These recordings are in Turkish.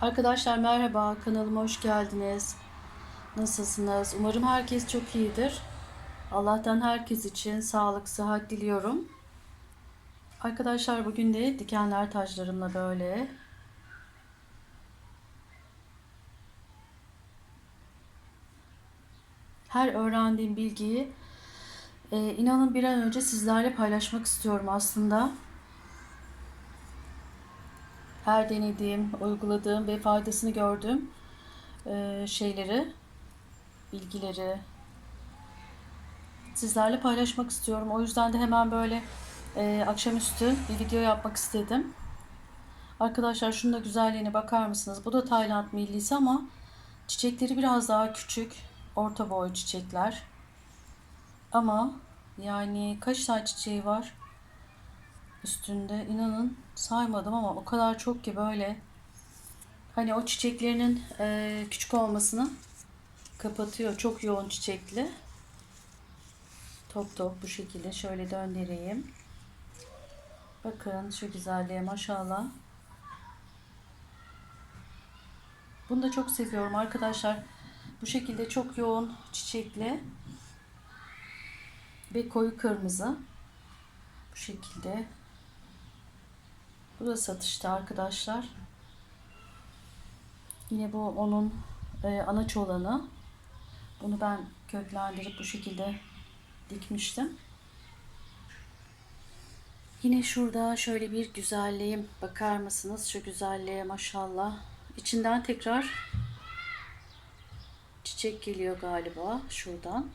Arkadaşlar merhaba, kanalıma hoş geldiniz. Nasılsınız? Umarım herkes çok iyidir. Allah'tan herkes için sağlık, sıhhat diliyorum. Arkadaşlar bugün de dikenler taclarımla böyle her öğrendiğim bilgiyi e, inanın bir an önce sizlerle paylaşmak istiyorum aslında. Her denediğim, uyguladığım ve faydasını gördüğüm e, şeyleri, bilgileri sizlerle paylaşmak istiyorum. O yüzden de hemen böyle e, akşamüstü bir video yapmak istedim. Arkadaşlar şunun da güzelliğine bakar mısınız? Bu da Tayland millisi ama çiçekleri biraz daha küçük. Orta boy çiçekler. Ama yani kaç tane çiçeği var üstünde inanın saymadım ama o kadar çok ki böyle hani o çiçeklerinin e, küçük olmasını kapatıyor. Çok yoğun çiçekli. Top top bu şekilde şöyle döndüreyim. Bakın şu güzelliğe maşallah. Bunu da çok seviyorum arkadaşlar. Bu şekilde çok yoğun çiçekli ve koyu kırmızı. Bu şekilde. Bu da satışta arkadaşlar. Yine bu onun e, anaç olanı. Bunu ben köklendirip bu şekilde dikmiştim. Yine şurada şöyle bir güzelliğim. Bakar mısınız şu güzelliğe maşallah. İçinden tekrar çiçek geliyor galiba şuradan.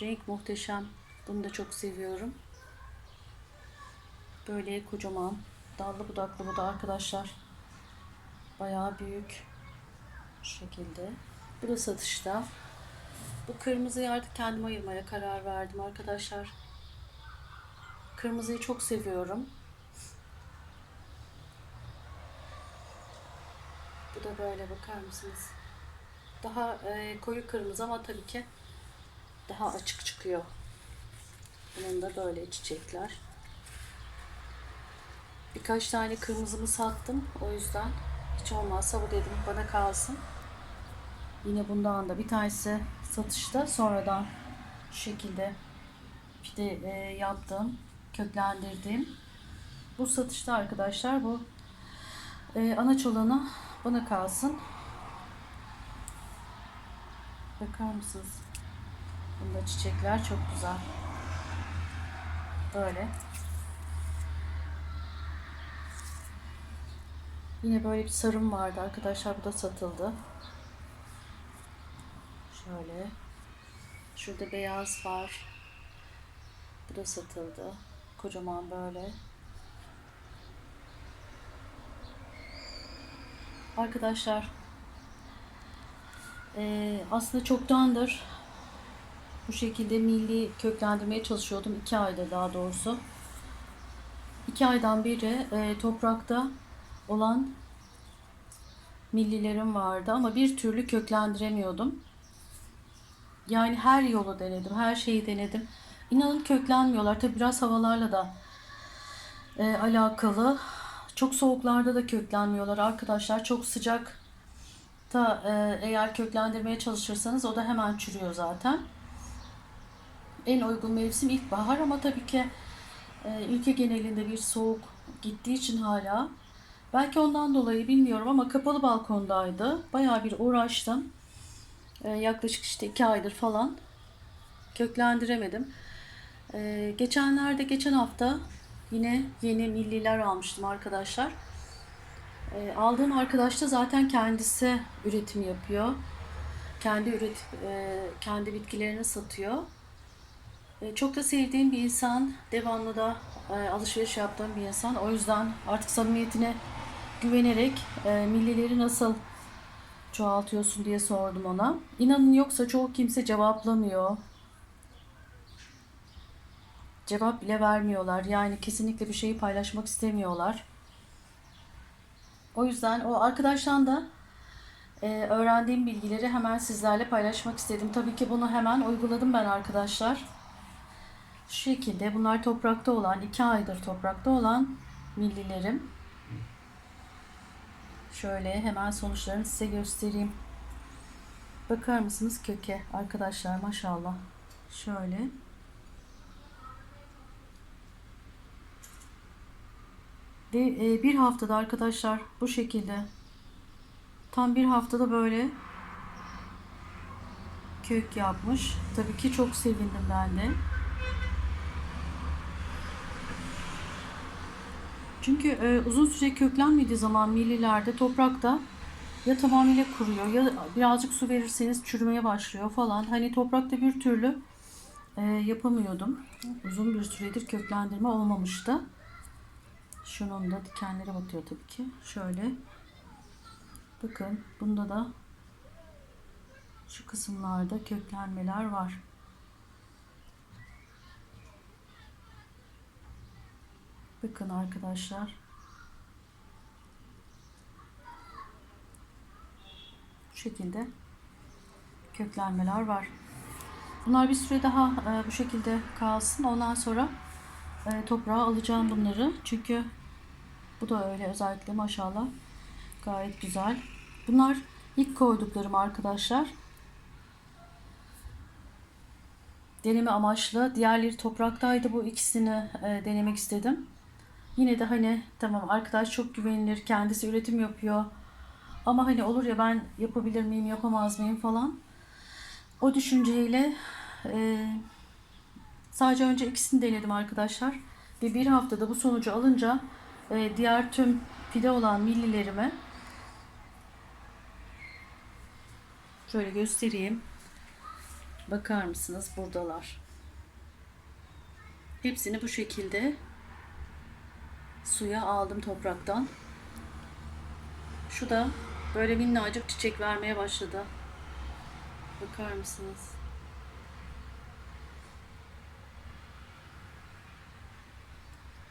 Renk muhteşem. Bunu da çok seviyorum. Böyle kocaman dallı budaklı bu da arkadaşlar. Bayağı büyük. Şu şekilde. Bu da satışta. Bu kırmızıyı artık kendim ayırmaya karar verdim arkadaşlar. Kırmızıyı çok seviyorum. Bu da böyle bakar mısınız? Daha e, koyu kırmızı ama tabii ki daha açık çıkıyor. Bunun da böyle çiçekler. Birkaç tane kırmızımı sattım. O yüzden hiç olmazsa bu dedim bana kalsın. Yine bundan da bir tanesi satışta. Sonradan şu şekilde işte e, yaptım. Köklendirdim. Bu satışta arkadaşlar bu e, anaç olanı bana kalsın. Bakar mısınız? Bunda çiçekler çok güzel. Böyle. Yine böyle bir sarım vardı arkadaşlar. Bu da satıldı. Şöyle. Şurada beyaz var. Bu da satıldı. Kocaman böyle. Arkadaşlar eee, aslında çoktandır bu şekilde milli köklendirmeye çalışıyordum. iki ayda daha doğrusu. İki aydan beri e, toprakta olan millilerim vardı ama bir türlü köklendiremiyordum. Yani her yolu denedim, her şeyi denedim. İnanın köklenmiyorlar. Tabi biraz havalarla da e, alakalı. Çok soğuklarda da köklenmiyorlar arkadaşlar. Çok sıcak da e, eğer köklendirmeye çalışırsanız o da hemen çürüyor zaten. En uygun mevsim ilkbahar ama tabii ki e, ülke genelinde bir soğuk gittiği için hala belki ondan dolayı bilmiyorum ama kapalı balkondaydı. Bayağı bir uğraştım. E, yaklaşık işte iki aydır falan köklendiremedim. E, geçenlerde geçen hafta yine yeni milliler almıştım arkadaşlar. E, aldığım arkadaş da zaten kendisi üretim yapıyor. Kendi üret e, kendi bitkilerini satıyor. E, Çok da sevdiğim bir insan, devamlı da e, alışveriş yaptığım bir insan. O yüzden artık samimiyetine güvenerek e, millileri nasıl çoğaltıyorsun diye sordum ona. İnanın yoksa çoğu kimse cevaplamıyor. Cevap bile vermiyorlar. Yani kesinlikle bir şeyi paylaşmak istemiyorlar. O yüzden o arkadaştan da e, öğrendiğim bilgileri hemen sizlerle paylaşmak istedim. Tabii ki bunu hemen uyguladım ben arkadaşlar. Şu şekilde bunlar toprakta olan, iki aydır toprakta olan millilerim. Şöyle hemen sonuçlarını size göstereyim. Bakar mısınız köke arkadaşlar maşallah. Şöyle. Ve e, bir haftada arkadaşlar bu şekilde tam bir haftada böyle kök yapmış. Tabii ki çok sevindim ben de. Çünkü e, uzun süre köklenmediği zaman millilerde toprakta ya tamamıyla kuruyor ya birazcık su verirseniz çürümeye başlıyor falan. Hani toprakta bir türlü e, yapamıyordum. Uzun bir süredir köklendirme olmamıştı. Şunun da dikenlere batıyor tabii ki. Şöyle. Bakın bunda da şu kısımlarda köklenmeler var. Bakın arkadaşlar. Bu şekilde köklenmeler var. Bunlar bir süre daha e, bu şekilde kalsın. Ondan sonra e, toprağa alacağım bunları. Çünkü bu da öyle özellikle maşallah. Gayet güzel. Bunlar ilk koyduklarım arkadaşlar. Deneme amaçlı. Diğerleri topraktaydı. Bu ikisini e, denemek istedim. Yine de hani tamam arkadaş çok güvenilir. Kendisi üretim yapıyor. Ama hani olur ya ben yapabilir miyim yapamaz mıyım falan. O düşünceyle e, sadece önce ikisini denedim arkadaşlar. Ve bir haftada bu sonucu alınca e, diğer tüm fide olan millilerimi şöyle göstereyim. Bakar mısınız? Buradalar. Hepsini bu şekilde suya aldım topraktan. Şu da böyle minnacık çiçek vermeye başladı. Bakar mısınız?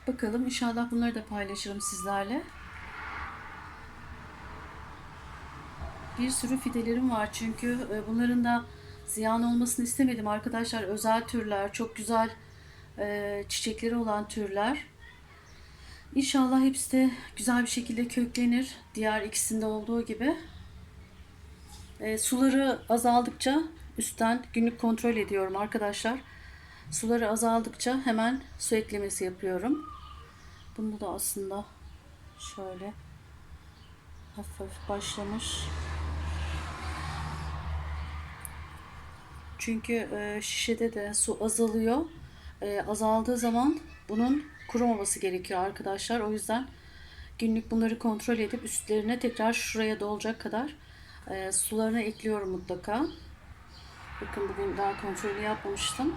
Bakalım inşallah bunları da paylaşırım sizlerle. Bir sürü fidelerim var çünkü e, bunların da ziyan olmasını istemedim arkadaşlar. Özel türler, çok güzel e, çiçekleri olan türler. İnşallah hepsi de güzel bir şekilde köklenir. Diğer ikisinde olduğu gibi. E, suları azaldıkça üstten günlük kontrol ediyorum arkadaşlar. Suları azaldıkça hemen su eklemesi yapıyorum. Bunda da aslında şöyle hafif hafif başlamış. Çünkü e, şişede de su azalıyor. E, azaldığı zaman bunun kurumaması gerekiyor arkadaşlar. O yüzden günlük bunları kontrol edip üstlerine tekrar şuraya dolacak kadar e, sularını ekliyorum mutlaka. Bakın bugün daha kontrolü yapmamıştım.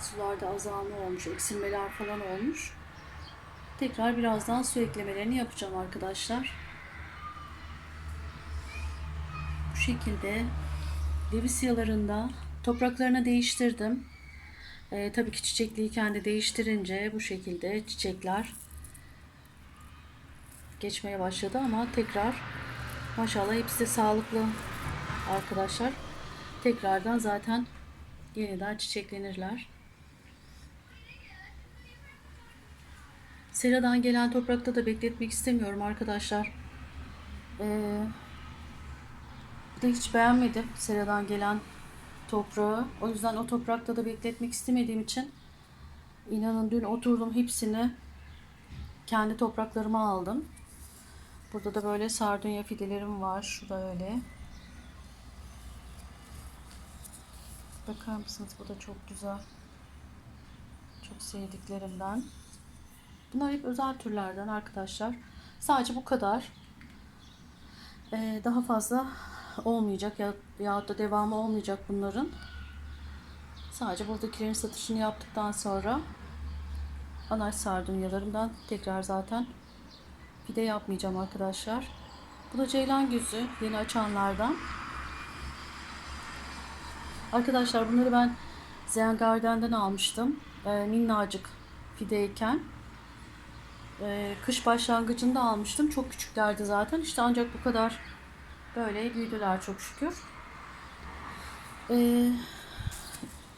Sularda azalma olmuş, eksilmeler falan olmuş. Tekrar birazdan su eklemelerini yapacağım arkadaşlar. Bu şekilde Levisiyalarında topraklarını değiştirdim. Ee, tabii ki çiçekliyken de değiştirince bu şekilde çiçekler geçmeye başladı ama tekrar maşallah hepsi de sağlıklı arkadaşlar. Tekrardan zaten yeniden çiçeklenirler. Seradan gelen toprakta da bekletmek istemiyorum arkadaşlar. Ee, de hiç beğenmedim seradan gelen toprağı. O yüzden o toprakta da bekletmek istemediğim için inanın dün oturdum hepsini kendi topraklarıma aldım. Burada da böyle sardunya fidelerim var. Şu da öyle. Bakar mısınız? Bu da çok güzel. Çok sevdiklerimden. Bunlar hep özel türlerden arkadaşlar. Sadece bu kadar. Ee, daha fazla olmayacak ya ya da devamı olmayacak bunların. Sadece buradakilerin satışını yaptıktan sonra anaç sardunyalarımdan tekrar zaten pide yapmayacağım arkadaşlar. Bu da ceylan gözü yeni açanlardan. Arkadaşlar bunları ben Zen Garden'den almıştım. Ee, minnacık fideyken. Ee, kış başlangıcında almıştım. Çok küçüklerdi zaten. İşte ancak bu kadar Böyle büyüdüler çok şükür. Ee,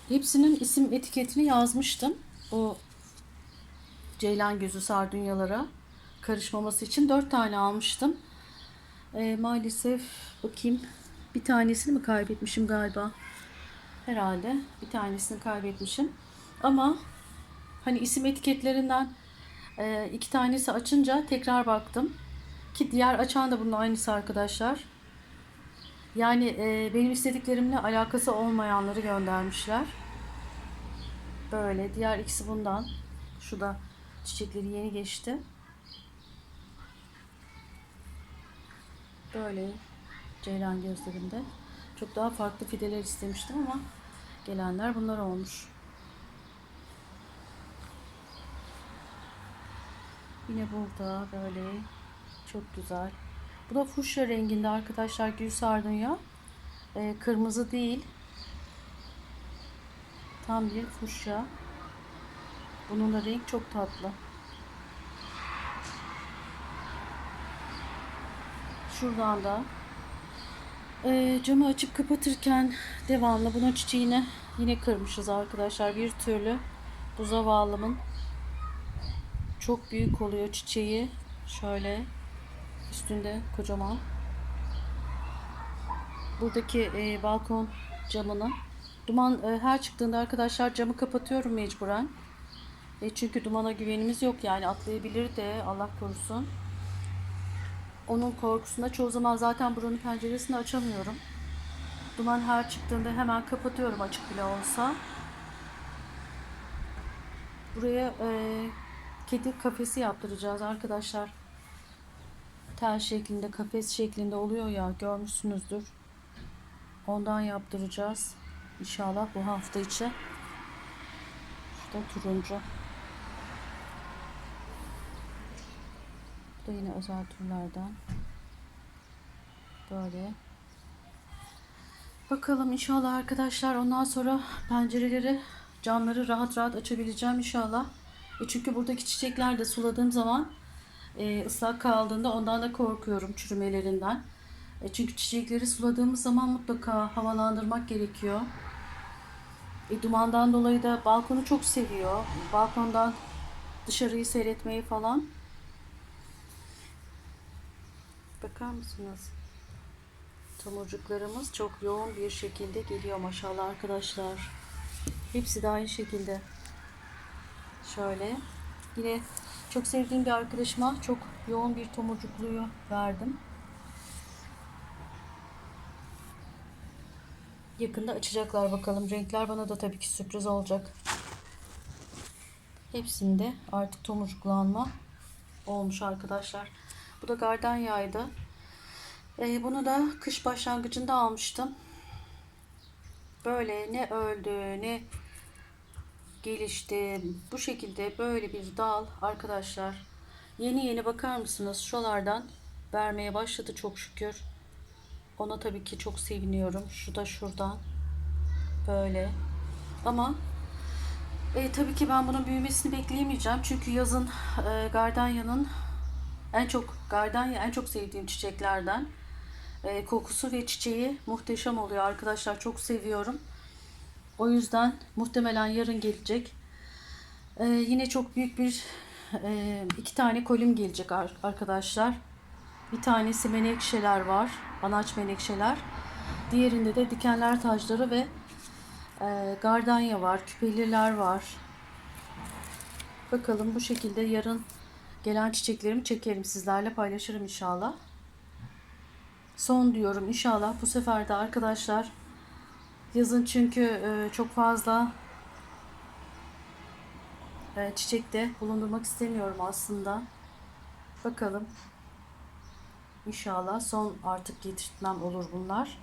hepsinin isim etiketini yazmıştım. O ceylan gözü sardunyalara karışmaması için dört tane almıştım. Ee, maalesef bakayım bir tanesini mi kaybetmişim galiba. Herhalde bir tanesini kaybetmişim. Ama hani isim etiketlerinden e, iki tanesi açınca tekrar baktım. Ki diğer açan da bunun aynısı arkadaşlar. Yani e, benim istediklerimle alakası olmayanları göndermişler. Böyle. Diğer ikisi bundan. Şu da çiçekleri yeni geçti. Böyle ceylan gözlerinde. Çok daha farklı fideler istemiştim ama gelenler bunlar olmuş. Yine burada böyle çok güzel. Bu da fuşya renginde arkadaşlar gül sardunya. Ee, kırmızı değil. Tam bir fuşya. Bunun da renk çok tatlı. Şuradan da ee, camı açıp kapatırken devamlı bunun çiçeğini yine kırmışız arkadaşlar. Bir türlü bu zavallımın çok büyük oluyor çiçeği. Şöyle üstünde kocaman. Buradaki e, balkon camını duman e, her çıktığında arkadaşlar camı kapatıyorum mecburen. E, çünkü dumana güvenimiz yok yani atlayabilir de Allah korusun. Onun korkusunda çoğu zaman zaten buranın penceresini açamıyorum. Duman her çıktığında hemen kapatıyorum açık bile olsa. Buraya e, kedi kafesi yaptıracağız arkadaşlar. Tel şeklinde, kafes şeklinde oluyor ya görmüşsünüzdür. Ondan yaptıracağız. İnşallah bu hafta içi. Şurada turuncu. Bu da yine özel türlerden. Böyle. Bakalım inşallah arkadaşlar ondan sonra pencereleri, camları rahat rahat açabileceğim inşallah. E çünkü buradaki çiçekler de suladığım zaman e, ıslak kaldığında ondan da korkuyorum çürümelerinden. E çünkü çiçekleri suladığımız zaman mutlaka havalandırmak gerekiyor. E, dumandan dolayı da balkonu çok seviyor. Balkondan dışarıyı seyretmeyi falan. Bakar mısınız? Tomurcuklarımız çok yoğun bir şekilde geliyor maşallah arkadaşlar. Hepsi de aynı şekilde. Şöyle. Yine çok sevdiğim bir arkadaşıma çok yoğun bir tomurcukluyu verdim. Yakında açacaklar bakalım. Renkler bana da tabii ki sürpriz olacak. Hepsinde artık tomurcuklanma olmuş arkadaşlar. Bu da gardanyaydı. Ee, bunu da kış başlangıcında almıştım. Böyle ne öldü ne gelişti. Bu şekilde böyle bir dal arkadaşlar. Yeni yeni bakar mısınız? Şuralardan vermeye başladı çok şükür. Ona tabii ki çok seviniyorum. Şu da şuradan. Böyle. Ama e, tabii ki ben bunun büyümesini bekleyemeyeceğim. Çünkü yazın e, gardanyanın en çok gardanya en çok sevdiğim çiçeklerden. E, kokusu ve çiçeği muhteşem oluyor arkadaşlar. Çok seviyorum. O yüzden muhtemelen yarın gelecek. E, yine çok büyük bir e, iki tane kolim gelecek arkadaşlar. Bir tanesi menekşeler var. Anaç menekşeler. Diğerinde de dikenler tacları ve e, gardanya var. Küpeliler var. Bakalım bu şekilde yarın gelen çiçeklerimi çekerim sizlerle paylaşırım inşallah. Son diyorum inşallah bu sefer de arkadaşlar yazın çünkü e, çok fazla e, çiçekte bulundurmak istemiyorum aslında. Bakalım. İnşallah son artık getirtmem olur bunlar.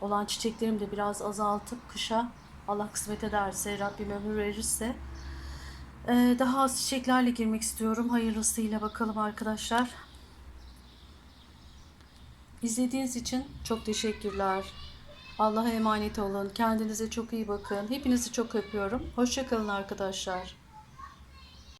Olan çiçeklerimi de biraz azaltıp kışa Allah kısmet ederse, Rabbim ömür verirse ee, daha az çiçeklerle girmek istiyorum. Hayırlısıyla bakalım arkadaşlar. İzlediğiniz için çok teşekkürler. Allah'a emanet olun. Kendinize çok iyi bakın. Hepinizi çok öpüyorum. Hoşçakalın arkadaşlar.